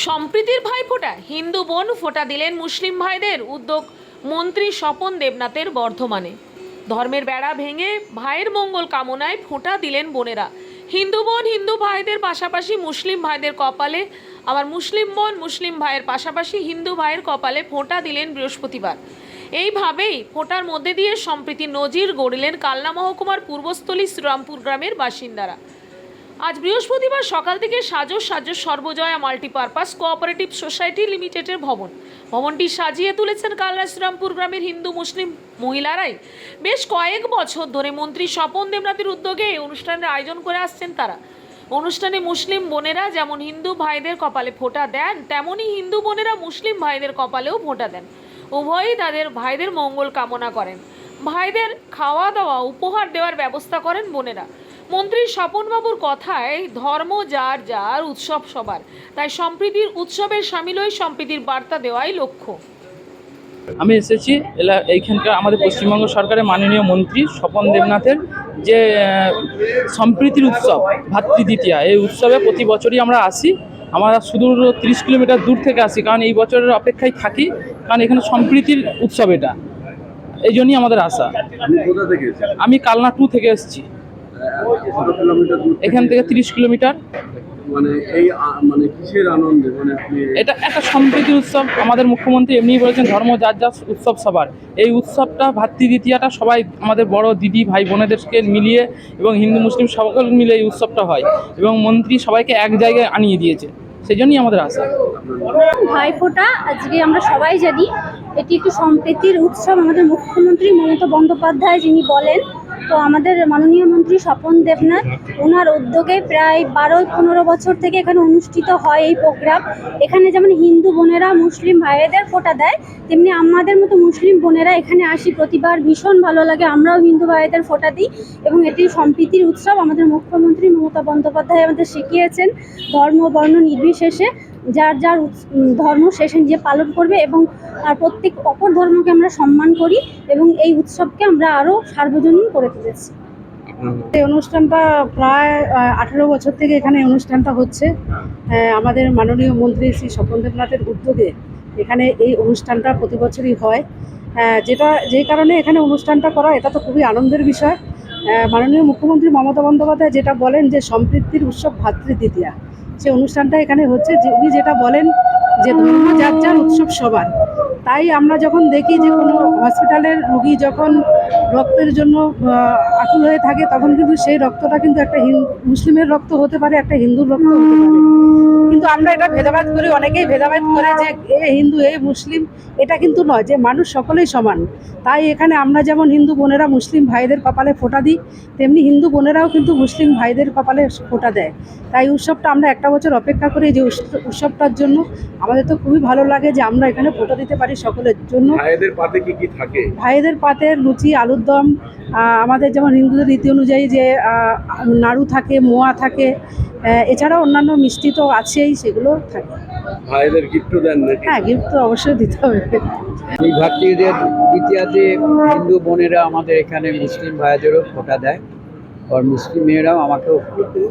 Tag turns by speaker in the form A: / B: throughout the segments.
A: সম্প্রীতির ভাইফোঁটা, হিন্দু বোন ফোঁটা দিলেন মুসলিম ভাইদের উদ্যোগ মন্ত্রী স্বপন দেবনাথের বর্ধমানে। ধর্মের বেড়া ভেঙে ভাইয়ের মঙ্গল কামনায় ফোঁটা দিলেন বোনেরা। হিন্দু বোন, হিন্দু ভাইদের পাশাপাশি মুসলিম ভাইদের কপালে, আবার মুসলিম বোন, মুসলিম ভাইয়ের পাশাপাশি হিন্দু ভাইয়ের কপালে ফোঁটা দিলেন বৃহস্পতিবার। এইভাবেই ফোঁটার মধ্যে দিয়ে সম্প্রীতি নজির গড়লেন কালনা মহকুমার পূর্বস্থলী শ্রীরামপুর গ্রামের বাসিন্দারা। আজ বৃহস্পতিবার সকাল থেকে সাজো সাজো সর্বজয়া মাল্টিপারপাস কোঅপারেটিভ সোসাইটি লিমিটেডের ভবন। ভবনটি সাজিয়ে তুলেছেন শ্রীরামপুর গ্রামের হিন্দু মুসলিম মহিলারাই। বেশ কয়েক বছর ধরে মন্ত্রী স্বপন দেবনাথের উদ্যোগে এই অনুষ্ঠানের আয়োজন করে আসছেন তারা। অনুষ্ঠানে মুসলিম বোনেরা যেমন হিন্দু ভাইদের কপালে ফোঁটা দেন তেমনই হিন্দু বোনেরা মুসলিম ভাইদের কপালেও ফোঁটা দেন। উভয়ই তাদের ভাইদের মঙ্গল কামনা করেন। ভাইদের খাওয়া দাওয়া উপহার দেওয়ার ব্যবস্থা করেন বোনেরা। মন্ত্রী স্বপনবাবুর কথায় ধর্ম যার যার উৎসব সবার। তাই সম্প্রীতির উৎসবের সামিল হয়ে সম্প্রীতির বার্তা দেওয়াই লক্ষ্য।
B: আমি এসেছি এলা এইখানকার আমাদের পশ্চিমবঙ্গ সরকারের মাননীয় মন্ত্রী স্বপন দেবনাথের যে সম্প্রীতির উৎসব ভাতৃদ্বিতীয়া। এই উৎসবে প্রতি বছরই আমরা আসি। আমরা সুদূর তিরিশ কিলোমিটার দূর থেকে আসি কারণ এই বছরের অপেক্ষায় থাকি কারণ এখানে সম্প্রীতির উৎসব এটা। এই জন্যই আমাদের আশা। আমি কালনা টু থেকে এসেছি
C: কত কিলোমিটার দূর থেকে
B: এখান থেকে তিরিশ কিলোমিটার।
C: মানে এই মানে কিসের আনন্দে? মানে
B: এটা একটা সম্প্রীতির উৎসব। আমাদের মুখ্যমন্ত্রী এমনিই বলেছেন ধর্ম যার যা উৎসব সবার। এই উৎসবটা ভাতৃদ্বিতীয়াটা সবাই আমাদের বড় দিদি ভাই বোনেদেরকে মিলিয়ে এবং হিন্দু মুসলিম সকল মিলে এই উৎসবটা হয় এবং মন্ত্রী সবাইকে এক জায়গায় আনিয়ে দিয়েছে। সেই জন্যই আমাদের আশা।
D: ভাইফোঁটা আজকে আমরা সবাই জানি এটি একটি সম্প্রীতির উৎসব। আমাদের মুখ্যমন্ত্রী মমতা বন্দ্যোপাধ্যায় যিনি বলেন তো আমাদের মাননীয় মন্ত্রী স্বপন দেবনাথ, ওনার উদ্যোগে প্রায় বারো পনেরো বছর থেকে এখানে অনুষ্ঠিত হয় এই প্রোগ্রাম। এখানে যেমন হিন্দু বোনেরা, মুসলিম ভাইয়েদের ফোঁটা দেয়, তেমনি আমাদের মতো মুসলিম বোনেরা এখানে আসি প্রতিবার। ভীষণ ভালো লাগে, আমরাও হিন্দু ভাইয়েদের ফোঁটা দিই এবং এটি সম্প্রীতির উৎসব। আমাদের মুখ্যমন্ত্রী মমতা বন্দ্যোপাধ্যায় আমাদের শিখিয়েছেন ধর্ম, বর্ণ নির্বিশেষে। যার যার উৎস- ধর্ম সে সে নিজে পালন করবে এবং আর প্রত্যেক অপর ধর্মকে আমরা সম্মান করি এবং এই উৎসবকে আমরা আরও সার্বজনীন করে তুলেছি।
E: এই অনুষ্ঠানটা প্রায় আঠেরো বছর থেকে এখানে এই অনুষ্ঠানটা হচ্ছে। আমাদের মাননীয় মন্ত্রী শ্রী স্বপন দেবনাথের উদ্যোগে এখানে এই অনুষ্ঠানটা প্রতি বছরই হয়। যেটা যেই কারণে এখানে অনুষ্ঠানটা করা এটা তো খুবই আনন্দের বিষয়। মাননীয় মুখ্যমন্ত্রী মমতা বন্দ্যোপাধ্যায় যেটা বলেন যে সম্প্রীতির উৎসব ভাতৃদ্বিতীয়া সে অনুষ্ঠানটা এখানে হচ্ছে যে উনি যেটা বলেন যে ধর্ম যার যার উৎসব সবার। তাই আমরা যখন দেখি যে কোনো হসপিটালের রুগী যখন রক্তের জন্য আকুল হয়ে থাকে, তখন কিন্তু সেই রক্তটা কিন্তু একটা মুসলিমের রক্ত হতে পারে, একটা হিন্দুর রক্ত হতে পারে। কিন্তু আমরা এটা ভেদাভেদ করি, অনেকেই ভেদাভেদ করে যে এ হিন্দু, এ মুসলিম, এটা কিন্তু নয় যে মানুষ সকলেই সমান। তাই এখানে আমরা যেমন হিন্দু বোনেরা মুসলিম ভাইদের কপালে ফোটা দিই, তেমনি হিন্দু বোনেরাও কিন্তু মুসলিম ভাইদের কপালে ফোটা দেয়। তাই উৎসবটা আমরা একটা বছর অপেক্ষা করি যে উৎসবটার জন্য। আমাদের তো খুবই ভালো লাগে যে আমরা এখানে ফোটা দিতে পারি। সকলের জন্য।
C: ভাইদের পাতে কি কি থাকে?
E: ভাইদের পাতে লুচি আলুর দম আমাদের যেমন হিন্দুদের রীতি অনুযায়ী যে নাড়ু থাকে মোয়া থাকে এছাড়াও অন্যান্য মিষ্টি তো আছেই সেগুলো থাকে।
C: ভাইদের গিফটও দেন
E: হ্যাঁ গিফট তো অবশ্যই দিতে হবে।
F: এই ভাতৃদের দ্বিতীয়াতে হিন্দু বোনেরা আমাদের এখানে মুসলিম ভাইদেরও ফোঁটা দেয় আর মুসলিম মেয়েরাও আমাকেও ফোঁটা দেয়।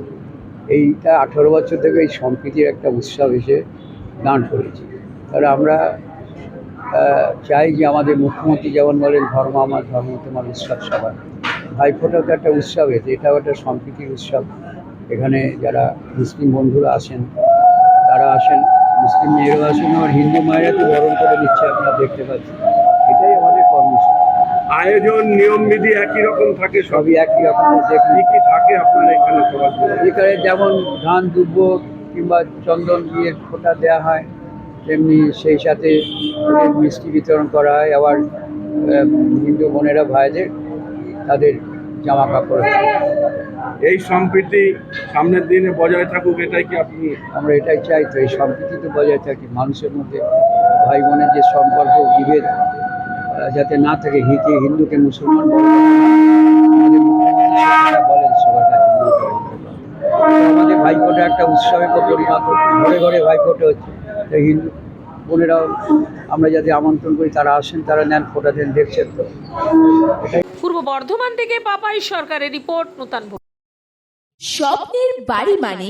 F: এইটা আঠারো বছর থেকে এই সম্প্রীতির একটা উৎসব হিসেবে দান করেছি। তাহলে আমরা চাই যে আমাদের মুখ্যমন্ত্রী যেমন বলেন ধর্ম আমার ধর্ম তোমার উৎসব সবার। ভাইফোঁটাও তো একটা উৎসব এতে এটাও একটা সম্প্রীতির উৎসব। এখানে যারা মুসলিম বন্ধুরা আসেন তারা আসেন। মুসলিম মেয়েরাও আসেন আর হিন্দু মায়েরা তো বরণ করে দিচ্ছে আপনারা দেখতে পাচ্ছেন। এটাই আমাদের কর্মসূচি।
C: আয়োজন নিয়ম বিধি একই রকম থাকে সবই
F: একই রকম
C: কি থাকে আপনার এখানে সবার
F: এখানে যেমন ধান দুব্ব কিংবা চন্দন দিয়ে ফোঁটা দেওয়া হয় তেমনি সেই সাথে মিষ্টি বিতরণ করা হয় আবার হিন্দু বোনেরা ভাইদের তাদের জামা কাপড়
C: এই সম্প্রীতি সামনের দিনে বজায় থাকুক এটাই কি আপনি
F: আমরা এটাই চাই তো এই সম্প্রীতি তো বজায় থাকি মানুষের মধ্যে ভাই বোনের যে সম্পর্ক বিভেদ যাতে না থাকে হিতে হিন্দুকে মুসলমান বলেন সবার কাছে আমাদের ভাইফোঁটা একটা উৎসবে পরিণত ঘরে ঘরে ভাইফোঁটা হচ্ছে। হিন্দু বোনেরাও আমরা যাদের আমন্ত্রণ করি তারা আসেন তারা নেন ফোটা দেন দেখছেন তো
A: পূর্ব বর্ধমান থেকে পাপাই সরকারের রিপোর্ট নূতন।
G: স্বপ্নের বাড়ি মানে